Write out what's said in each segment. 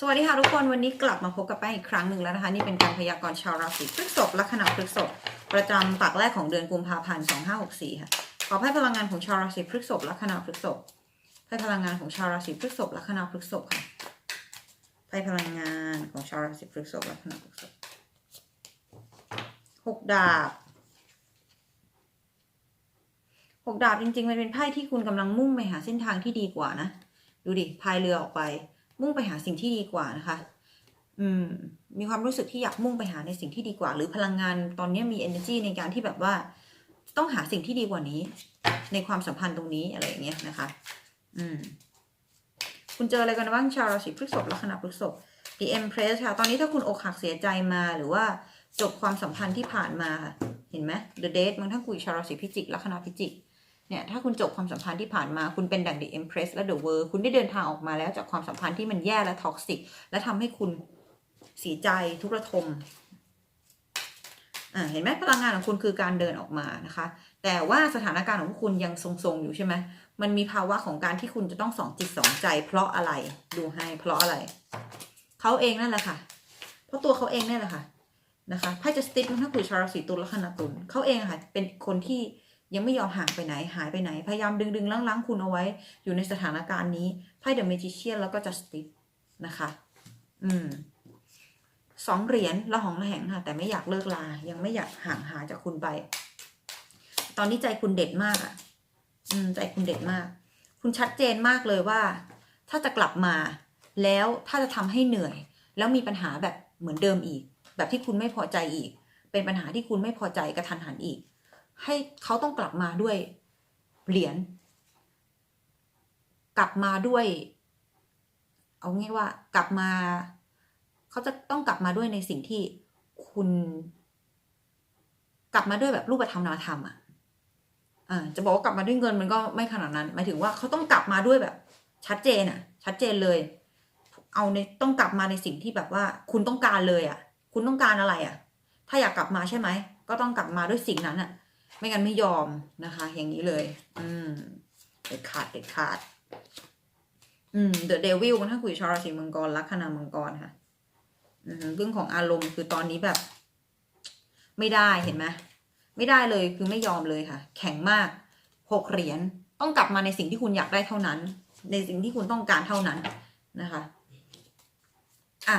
สวัสดีค่ะทุกคนวันนี้กลับมาพบกับแป้งอีกครั้งหนึ่งแล้วนะคะ นี่เป็นการพยากรณ์ชาวราศีพฤษภลัคนาพฤษภประจำปักแรกของเดือนกุมภาพันธ์2564ค่ะขอให้พลังงานของชาวราศีพฤษภลัคนาพฤษภให้พลังงานของชาวราศีพฤษภลัคนาพฤษภค่ะให้พลังงานของชาวราศีพฤษภลัคนาพฤษภหกดาบหกดาบจริงๆมันเป็นไพ่ที่คุณกำลังมุ่งไปหาเส้นทางที่ดีกว่านะ ดูดิพายเรือออกไป มุ่งไปหาสิ่งที่ดีกว่านะคะ อืม มีความรู้สึกที่อยากมุ่งไปหาในสิ่งที่ดีกว่า หรือพลังงานตอนนี้มี energy ในการที่แบบว่า ต้องหาสิ่งที่ดีกว่านี้ ในความสัมพันธ์ตรงนี้อะไรอย่างเงี้ยนะคะ อืม คุณเจออะไรกันบ้างชาวราศีพฤษภลัคนาพฤษภ The Empress ค่ะ ตอนนี้ถ้าคุณอกหักเสียใจมาหรือว่าจบความสัมพันธ์ที่ผ่านมาค่ะเห็นไหม The Date บางท่านคุยชาวราศีพิจิกลัคนาพิจิก เนี่ยถ้าคุณจบความสัมพันธ์ที่ผ่านมาคุณเป็นดั่ง The Empress และ The World คุณได้เดินทางออกมาแล้วจากความสัมพันธ์ที่มันแย่และท็อกซิกและทำให้คุณเสียใจทุกระทมอ่าเห็นไหมพลังงานของคุณคือการเดินออกมานะคะ แต่ว่าสถานการณ์ของคุณยังทรงๆอยู่ใช่ไหมมันมีภาวะของการที่คุณจะต้องสองจิตสองใจ เพราะอะไรดูให้เพราะอะไรเขาเองนั่นแหละค่ะ เพราะตัวเขาเองนี่ยแหละค่ะนะคะไพ่จะสติ๊กมันถ้าคุยชาวราศีตุลแลัคนาตุลเขาเองค่ะ เป็นคนที่ ยังไม่ยอมห่างไปไหนหายไปไหน พยายามดึงดึงล้างล้างคุณเอาไว้ อยู่ในสถานการณ์นี้ไพ่เดอะเมจิเชียนแล้วก็จัสติสนะคะ อืมสองเหรียญละหองละแหงค่ะ แต่ไม่อยากเลิกลา ยังไม่อยากห่างหาจากคุณไป ตอนนี้ใจคุณเด็ดมากอะ อืม ใจคุณเด็ดมาก คุณชัดเจนมากเลยว่า ถ้าจะกลับมา แล้วถ้าจะทำให้เหนื่อย แล้วมีปัญหาแบบเหมือนเดิมอีก แบบที่คุณไม่พอใจอีก เป็นปัญหาที่คุณไม่พอใจกระทันหันอีก ให้เขาต้องกลับมาด้วยเหรียญกลับมาด้วย เอางี้ว่ากลับมา เขาจะต้องกลับมาด้วยในสิ่งที่คุณ กลับมาด้วยแบบรูปธรรมนามธรรมอะอ่าจะบอกว่ากลับมาด้วยเงินมันก็ไม่ขนาดนั้น หมายถึงว่าเขาต้องกลับมาด้วยแบบ ชัดเจนอะ ชัดเจนเลย เอาในต้องกลับมาในสิ่งที่แบบว่า คุณต้องการเลยอะ คุณต้องการอะไรอะ ถ้าอยากกลับมาใช่ไหมก็ต้องกลับมาด้วยสิ่งนั้นอะ ไม่งั้นไม่ยอมนะคะ อย่างนี้เลย อืมเด็ดขาดเด็ดขาด อืมเดอะเดวิลมันถ้าคุยชาวราศีมังกรลัคนามังกรค่ะอืมเรื่องของอารมณ์คือตอนนี้แบบ ไม่ได้เห็นไหมไม่ได้เลยคือไม่ยอมเลยค่ะ แข็งมากหกเหรียญต้องกลับมาในสิ่งที่คุณอยากได้เท่านั้น ในสิ่งที่คุณต้องการเท่านั้นนะคะ อะ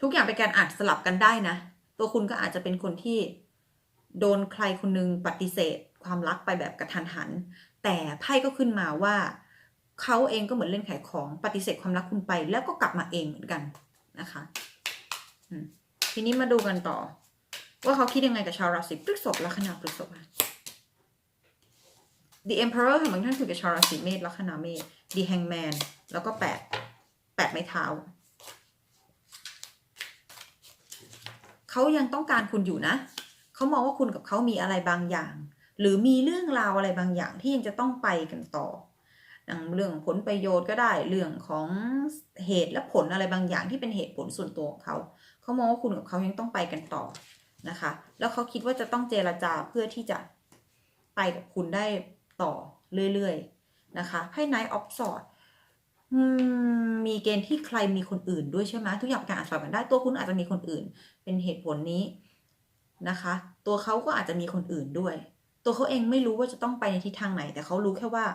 ทุกอย่างเป็นการอาจสลับกันได้นะ ตัวคุณก็อาจจะเป็นคนที่ โดนใครคนนึงปฏิเสธ ความรักไปแบบกระทันหัน แต่ไพ่ก็ขึ้นมาว่าเขาเองก็เหมือนเล่นขายของปฏิเสธความรักคุณไป แล้วก็กลับมาเองเหมือนกันนะคะทีนี้มาดูกันต่อ ว่าเขาคิดยังไงกับชาวราศีพฤษภลัคนาพฤษภ The Emperor ค่ะบางท่านคือกับชาวราศีเมษลัคนาเมษ The Hangman แล้วก็แปดแปดไม้เท้าเขายังต้องการคุณอยู่นะ เขามองว่าคุณกับเขามีอะไรบางอย่าง หรือมีเรื่องราวอะไรบางอย่างที่ยังจะต้องไปกันต่ออย่างเรื่องผลประโยชน์ก็ได้ เรื่องของเหตุและผลอะไรบางอย่างที่เป็นเหตุผลส่วนตัวของเขา เขามองว่าคุณกับเขายังต้องไปกันต่อนะคะ แล้วเขาคิดว่าจะต้องเจรจาเพื่อที่จะไปกับคุณได้ต่อเรื่อยๆนะคะให้ Night of Swords อืมมีเกณฑ์ที่ใครมีคนอื่นด้วยใช่ไหมทุกอย่างเป็นการอาจสลับกันได้ตัวคุณอาจจะมีคนอื่น เป็นเหตุผลนี้ นะคะ ตัวเขาก็อาจจะมีคนอื่นด้วย ตัวเขาเองไม่รู้ว่าจะต้องไปในทิศทางไหน แต่เขารู้แค่ว่า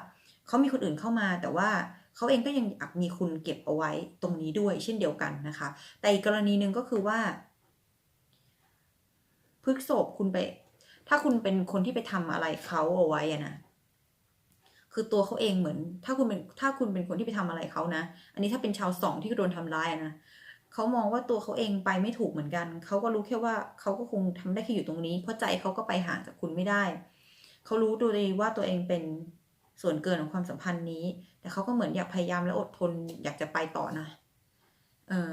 เขามีคนอื่นเข้ามา แต่ว่าเขาเองก็ยังอยากมีคุณเก็บเอาไว้ตรงนี้ด้วย เช่นเดียวกันนะคะ แต่อีกกรณีหนึ่งก็คือว่าพฤกษบคุณไป ถ้าคุณเป็นคนที่ไปทำอะไรเขาเอาไว้อะนะคือตัวเขาเองเหมือน ถ้าคุณเป็นถ้าคุณเป็นคนที่ไปทำอะไรเขานะ อันนี้ถ้าเป็นชาวสองที่โดนทำร้ายนะ เขามองว่าตัวเขาเองไปไม่ถูกเหมือนกัน เขาก็รู้แค่ว่าเขาก็คงทำได้แค่อยู่ตรงนี้ เพราะใจเขาก็ไปห่างจากคุณไม่ได้ เขารู้ตัวเองว่าตัวเองเป็นส่วนเกินของความสัมพันธ์นี้ แต่เขาก็เหมือนอยากพยายามและอดทนอยากจะไปต่อนะ เออ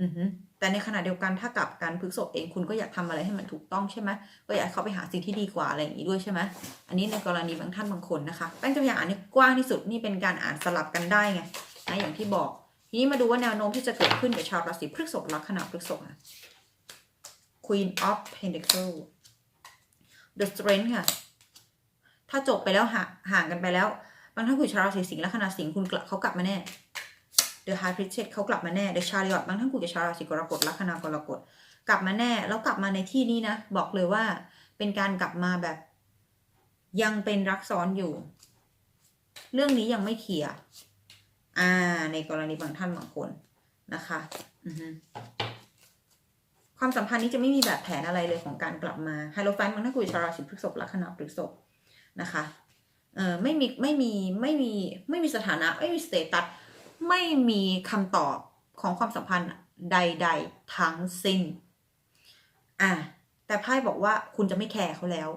อือฮึแต่ในขณะเดียวกันถ้ากลับกันพฤกษบเองคุณก็อยากทำอะไรให้มันถูกต้องใช่ไหมก็อยากให้เขาไปหาสิ่งที่ดีกว่าอะไรอย่างนี้ด้วยใช่ไหมอันนี้ในกรณีบางท่านบางคนนะคะแป้งจะพยายามอ่านให้กว้างที่สุดนี่เป็นการอ่านสลับกันได้ไงนะอย่างที่บอก ทีนี้มาดูว่าแนวโน้มที่จะเกิดขึ้นกับชาวราศีพฤษภลัคนาพฤษภค่ะ Queen of Pentacles The Strength ค่ะ ถ้าจบไปแล้วห่าห่างกันไปแล้วบางท่านคุยชาวราศีสิงห์ลัคนาสิงห์คุณกลับเขากลับมาแน่ The High Priestess เขากลับมาแน่ The Chariot บางท่านคุยกับชาวราศีกรกฎลัคนากรกฎกลับมาแน่ แล้วกลับมาในที่นี้นะ บอกเลยว่าเป็นการกลับมาแบบ ยังเป็นรักซ้อนอยู่ เรื่องนี้ยังไม่เคลียร์ อ่า ในกรณีบางท่านบางคนนะคะความสัมพันธ์นี้จะไม่มีแบบแผนอะไรเลยของการกลับมาไฮโลแฟนมันถ้าคุยชาราศีพฤษภลัคนาพฤษภนะคะเออไม่มีไม่มีไม่มีไม่มีสถานะไม่มีสเตตัสไม่มีคำตอบของความสัมพันธ์ใด ๆ ทั้งสิ้นอะแต่ไพ่บอกว่าคุณจะไม่แคร์เขาแล้ว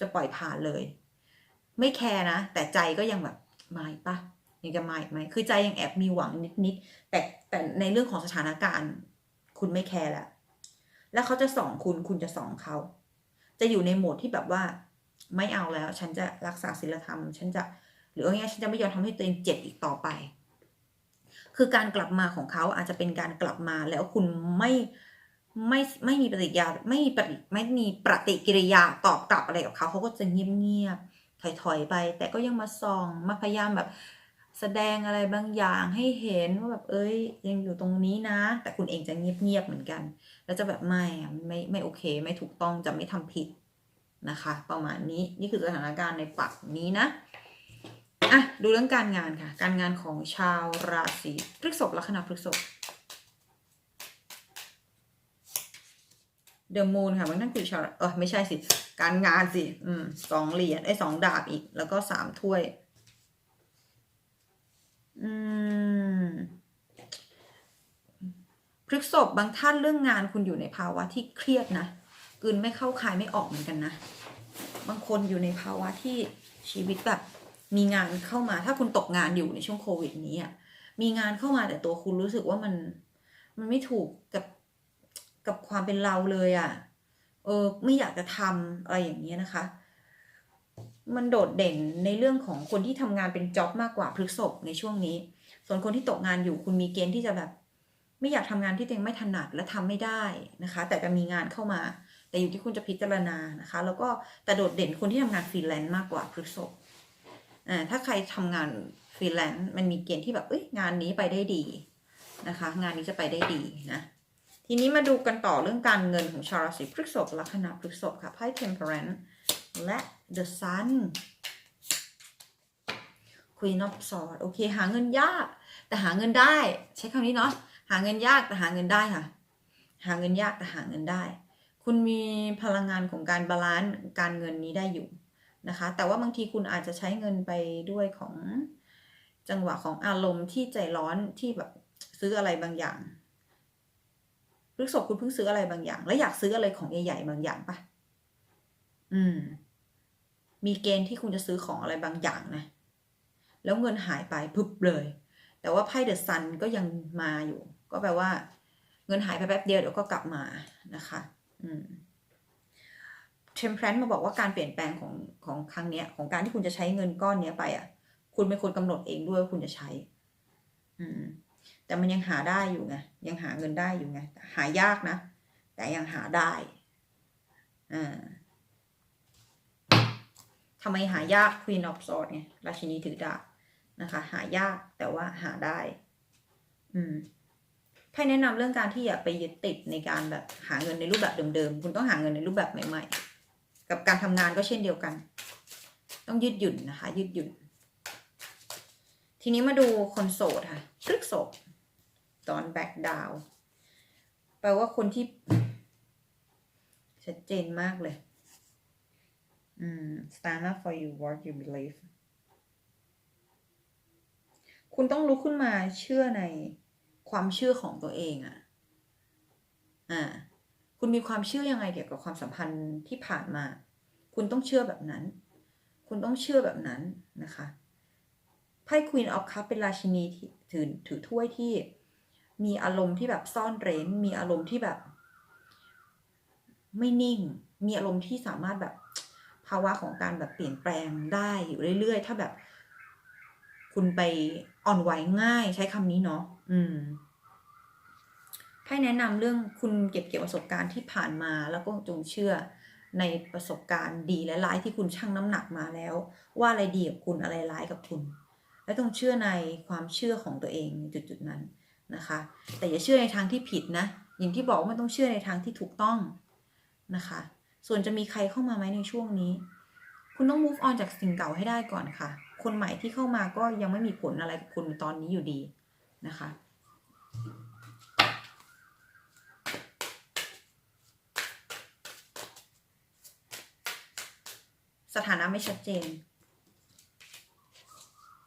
จะปล่อยผ่านเลย ไม่แคร์นะ แต่ใจก็ยังแบบไมาอีกปะ ยังจะมาอีกไหมคือใจยังแอบมีหวังนิดๆแต่แต่ในเรื่องของสถานการณ์ คุณไม่แคร์แล้วแล้วเขาจะส่องคุณคุณจะส่องเขา จะอยู่ในโหมดที่แบบว่า ไม่เอาแล้ว ฉันจะรักษาศีลธรรม ฉันจะ หรือว่าไงฉันจะไม่ยอมทำให้ตัวเองเจ็บอีกต่อไป คือการกลับมาของเขาอาจจะเป็นการกลับมาแล้วคุณไม่ไม่ไม่มีปฏิกิริยาไม่มีปฏิไม่มีปฏิกิริยาตอบกลับอะไรกับเขาเขาก็จะเงียบเงียบๆถอยๆไป แต่ก็ยังมาส่องมาพยายามแบบ แสดงอะไรบางอย่างให้เห็นว่าแบบเอ้ย ยังอยู่ตรงนี้นะ แต่คุณเองจะเงียบๆเหมือนกัน แล้วจะแบบไม่อะไม่ไม่โอเค ไม่ถูกต้องจะไม่ทำผิดนะคะ ประมาณนี้นี่คือสถานการณ์ในปักนี้นะอะดูเรื่องการงานค่ะ การงานของชาวราศีพฤษภลัคนาพฤษภเดอะมูนค่ะบางท่านคือชาวเออไม่ใช่สิ การงานสิ อืมสองเหรียญไอ้สองดาบอีก แล้วก็สามถ้วย พฤกษบบางท่านเรื่องงานคุณอยู่ในภาวะที่เครียดนะกลืนไม่เข้าคายไม่ออกเหมือนกันนะ บางคนอยู่ในภาวะที่ชีวิตแบบมีงานเข้ามา ถ้าคุณตกงานอยู่ในช่วงโควิดนี้อะมีงานเข้ามาแต่ตัวคุณรู้สึกว่ามันมันไม่ถูกกับกับความเป็นเราเลยอะ เออ ไม่อยากจะทำอะไรอย่างเงี้ยนะคะ มันโดดเด่นในเรื่องของคนที่ทำงานเป็นจ็อบมากกว่าพฤกษบในช่วงนี้ ส่วนคนที่ตกงานอยู่คุณมีเกณฑ์ที่จะแบบ ไม่อยากทำงานที่ตัวเองไม่ถนัดและทำไม่ได้นะคะ แต่จะมีงานเข้ามา แต่อยู่ที่คุณจะพิจารณานะคะ แล้วก็แต่โดดเด่นคนที่ทำงานฟรีแลนซ์มากกว่าพฤกษบอ่าถ้าใครทำงานฟรีแลนซ์มันมีเกณฑ์ที่แบบเอ้ยงานนี้ไปได้ดีนะคะ งานนี้จะไปได้ดีนะทีนี้มาดูกันต่อเรื่องการเงินของชาวราศีพฤษภลัคนาพฤษภค่ะไพ่ Temperance และ The Sun Queen of Swords โอเค หาเงินยาก แต่หาเงินได้ ใช้คำนี้เนาะหาเงินยากแต่หาเงินได้ค่ะ หาเงินยากแต่หาเงินได้ คุณมีพลังงานของการบาลานซ์การเงินนี้ได้อยู่นะคะ แต่ว่าบางทีคุณอาจจะใช้เงินไปด้วยของจังหวะของอารมณ์ที่ใจร้อนที่แบบซื้ออะไรบางอย่างพฤกษบคุณเพิ่งซื้ออะไรบางอย่าง แล้วอยากซื้ออะไรของใหญ่ๆบางอย่างปะ อืม มีเกณฑ์ที่คุณจะซื้อของอะไรบางอย่างนะ แล้วเงินหายไปพึบเลย แต่ว่าไพ่เดอะซันก็ยังมาอยู่ ก็แปลว่า เงินหายไปแป๊บเดียวเดี๋ยวก็กลับมานะคะ อืมเทมเพลนมาบอกว่าการเปลี่ยนแปลงของของครั้งเนี้ย ของการที่คุณจะใช้เงินก้อนเนี้ยไปอะ คุณเป็นคนกำหนดเองด้วยว่าคุณจะใช้ อืม แต่มันยังหาได้อยู่ไงยังหาเงินได้อยู่ไงหายากนะแต่ยังหาได้อ่า ทำไมหายาก Queen of Swords ไงราชินีถือดาบนะคะ หายากแต่ว่าหาได้ อืมไพ่แนะนำเรื่องการที่อย่าไปยึดติดในการแบบหาเงินในรูปแบบเดิมๆ คุณต้องหาเงินในรูปแบบใหม่ๆ กับการทำงานก็เช่นเดียวกัน ต้องยืดหยุ่นนะคะ ยืดหยุ่น ทีนี้มาดูคนโสดค่ะพฤกษบตอนแบ็กดาวแปลว่าคนที่ชัดเจนมากเลย stand up for you what you believe คุณต้องลุกขึ้นมาเชื่อในความเชื่อของตัวเองอะอ่า คุณมีความเชื่อยังไงเกี่ยวกับความสัมพันธ์ที่ผ่านมา คุณต้องเชื่อแบบนั้น คุณต้องเชื่อแบบนั้นนะคะไพ่ Queen of Cup เป็นราชินีที่ถือถือถ้วยที่มีอารมณ์ที่แบบซ่อนเร้น มีอารมณ์ที่แบบ ไม่นิ่ง มีอารมณ์ที่สามารถแบบาวะของการแบบเปลี่ยนแปลงได้อยู่เรื่อยๆ ถ้าแบบ คุณไปอ่อนไหวง่ายใช้คำนี้เนาะอืมให้แนะนำเรื่องคุณเก็บเกี่ยวประสบการณ์ที่ผ่านมาแล้วก็จงเชื่อในประสบการณ์ดีและร้ายที่คุณชั่งน้ำหนักมาแล้ว ว่าอะไรดีกับคุณอะไรร้ายกับคุณ และต้องเชื่อในความเชื่อของตัวเองในจุดๆนั้นนะคะ แต่อย่าเชื่อในทางที่ผิดนะอย่างที่บอกว่ามันต้องเชื่อในทางที่ถูกต้องนะคะ ส่วนจะมีใครเข้ามาไหมในช่วงนี้ คุณต้อง move on จากสิ่งเก่าให้ได้ก่อนค่ะ คนใหม่ที่เข้ามาก็ยังไม่มีผลอะไรกับคุณตอนนี้อยู่ดีนะคะสถานะไม่ชัดเจน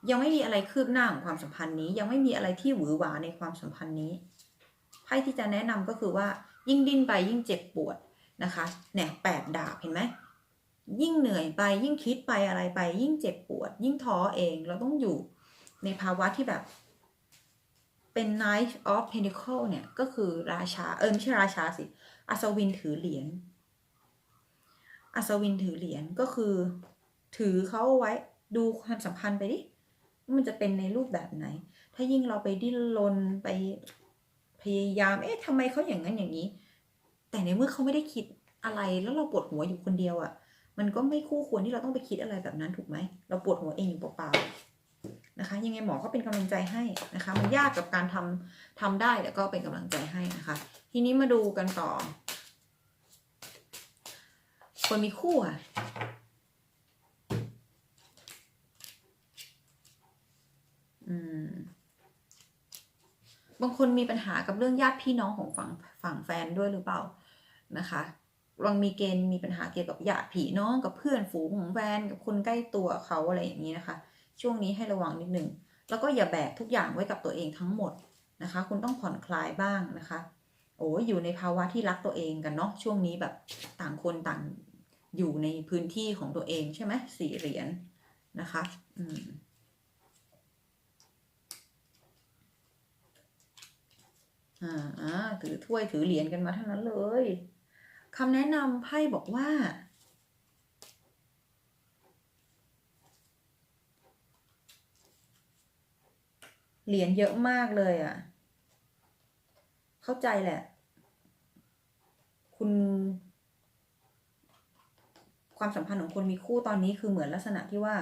ยังไม่มีอะไรคืบหน้าของความสัมพันธ์นี้ ยังไม่มีอะไรที่หวือหวาในความสัมพันธ์นี้ไพ่ที่จะแนะนำก็คือว่า ยิ่งดิ้นไปยิ่งเจ็บปวด นะคะเนี่ยแปดดาบเห็นไหมยิ่งเหนื่อยไปยิ่งคิดไปอะไรไป ยิ่งเจ็บปวด ยิ่งท้อเองเราต้องอยู่ในภาวะที่แบบเป็น Knight of Pentacle เนี่ย ก็คือราชา เออไม่ใช่ราชาสิ อัศวินถือเหรียญ อัศวินถือเหรียญก็คือ ถือเขาเอาไว้ดูความสัมพันธ์ไปดิว่ามันจะเป็นในรูปแบบไหน ถ้ายิ่งเราไปดิ้นรนไปพยายาม เอ๊ะทำไมเขาอย่างนั้นอย่างนี้ แต่ในเมื่อเขาไม่ได้คิดอะไรแล้วเราปวดหัวอยู่คนเดียวอะ่ะ มันก็ไม่คู่ควรที่เราต้องไปคิดอะไรแบบนั้นถูกไหม เราปวดหัวเองอยู่เปล่าๆนะคะ ยังไงหมอก็เป็นกำลังใจให้นะคะ มันยากกับการทำทำได้แต่ก็เป็นกำลังใจให้นะคะ ทีนี้มาดูกันต่อ คนมีคู่อะอืมบางคนมีปัญหากับเรื่องญาติพี่น้องของฝั่งฝั่งแฟนด้วยหรือเปล่า นะคะลองมีเกณฑ์มีปัญหาเกี่ยวกับญาติพี่น้องกับเพื่อนฝูงของแฟนกับคนใกล้ตัวเขาอะไรอย่างนี้นะคะ ช่วงนี้ให้ระวังนิดหนึ่งแล้วก็อย่าแบกทุกอย่างไว้กับตัวเองทั้งหมดนะคะ คุณต้องผ่อนคลายบ้างนะคะ โอ้ยอยู่ในภาวะที่รักตัวเองกันเนาะช่วงนี้แบบต่างคนต่างอยู่ในพื้นที่ของตัวเองใช่ไหมสี่เหรียญนะคะ อืมอ่าอ่าถือถ้วยถือเหรียญกันมาทั้งนั้นเลย คำแนะนำไพ่บอกว่า เหรียญเยอะมากเลยอะ่ะ เข้าใจแหละ คุณ ความสัมพันธ์ของคนมีคู่ตอนนี้คือเหมือนลักษณะที่ว่า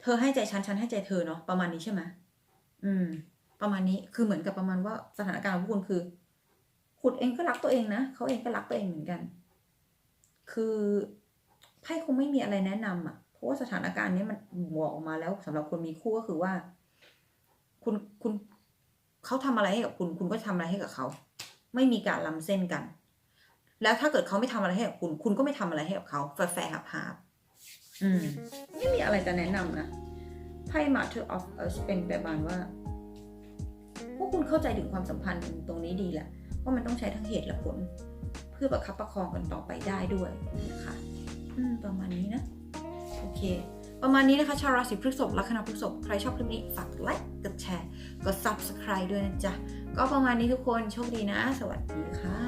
เธอให้ใจฉันฉันให้ใจเธอเนาะประมาณนี้ใช่ไหมอืม ประมาณนี้คือเหมือนกับประมาณว่าสถานการณ์ของคุณคือ คุณเองก็รักตัวเองนะเขาเองก็รักตัวเองเหมือนกัน คือไพ่คงไม่มีอะไรแนะนำอะ เพราะว่าสถานการณ์นี้มันบอกออกมาแล้วสำหรับคนมีคู่ก็คือว่า คุณคุณเขาทำอะไรให้กับคุณ คุณก็ทำอะไรให้กับเขา ไม่มีการล้ำเส้นกัน แล้วถ้าเกิดเขาไม่ทำอะไรให้กับคุณ คุณก็ไม่ทำอะไรให้กับเขาแฟร์ๆหาบๆอืม ไม่มีอะไรจะแนะนำนะไพ่ Master of Us เป็นประมาณว่าพวกคุณเข้าใจถึงความสัมพันธ์ตรงนี้ดีแหละ ว่ามันต้องใช้ทั้งเหตุและผล เพื่อประคับประคองกันต่อไปได้ด้วยนะคะอืมประมาณนี้นะ โอเค ประมาณนี้นะคะ ชาวราศีพฤษภลัคนาพฤษภใครชอบคลิปนี้ ฝากไลค์กดแชร์กด subscribe ด้วยนะจ๊ะ ก็ประมาณนี้ทุกคนโชคดีนะ สวัสดีค่ะ